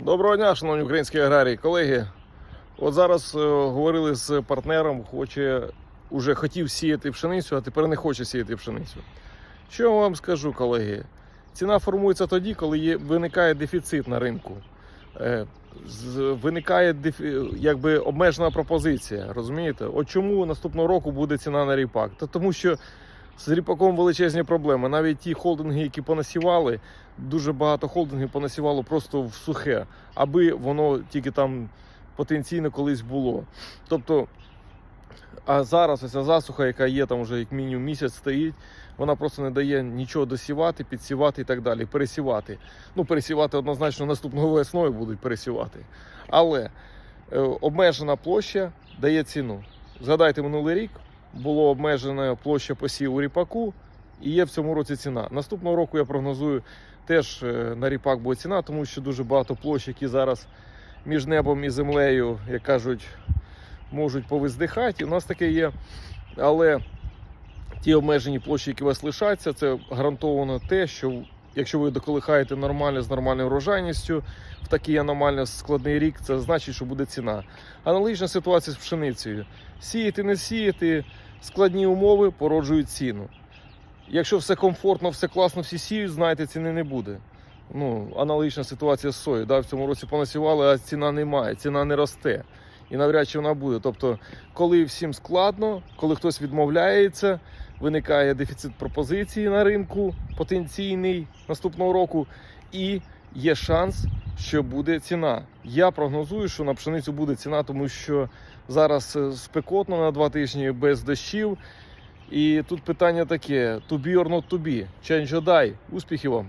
Доброго дня, шановні українські аграрії, колеги. От зараз е, говорили з партнером, хоче уже хотів сіяти пшеницю, а тепер не хоче сіяти пшеницю. Що я вам скажу, колеги? Ціна формується тоді, коли є, виникає дефіцит на ринку. Е, з- виникає дефі, якби обмежена пропозиція. Розумієте? От чому наступного року буде ціна на ріпак? Та тому що з ріпаком величезні проблеми. Навіть ті холдинги, які понасівали, дуже багато холдингів понасівало просто в сухе, аби воно тільки там потенційно колись було. Тобто, а зараз ось ця засуха, яка є там вже як мінімум місяць стоїть, вона просто не дає нічого досівати, підсівати і так далі, пересівати. Ну, пересівати однозначно наступного весною будуть пересівати. Але е, обмежена площа дає ціну. Згадайте, минулий рік було обмежена площа посіву ріпаку, і є в цьому році ціна. Наступного року я прогнозую теж е, на ріпак буде ціна, тому що дуже багато площ, які зараз між небом і землею, як кажуть, можуть повиздихати. У нас таке є. Але ті обмежені площі, які у вас лишаться, це гарантовано те, що якщо ви доколихаєте нормально з нормальною врожайністю в такий аномально складний рік, це значить, що буде ціна. Аналогічна ситуація з пшеницею. Сіяти, не сіяти, складні умови породжують ціну. Якщо все комфортно, все класно, всі сіють, знаєте, ціни не буде. Ну, аналогічна ситуація з сою. Да? В цьому році понасівали, а ціна немає, ціна не росте. І навряд чи вона буде. Тобто, коли всім складно, коли хтось відмовляється, виникає дефіцит пропозиції на ринку потенційний наступного року, і є шанс, що буде ціна. Я прогнозую, що на пшеницю буде ціна, тому що зараз е, спекотно на два тижні без дощів. І тут питання таке: to be or not to be. Change or die. Успіхів вам!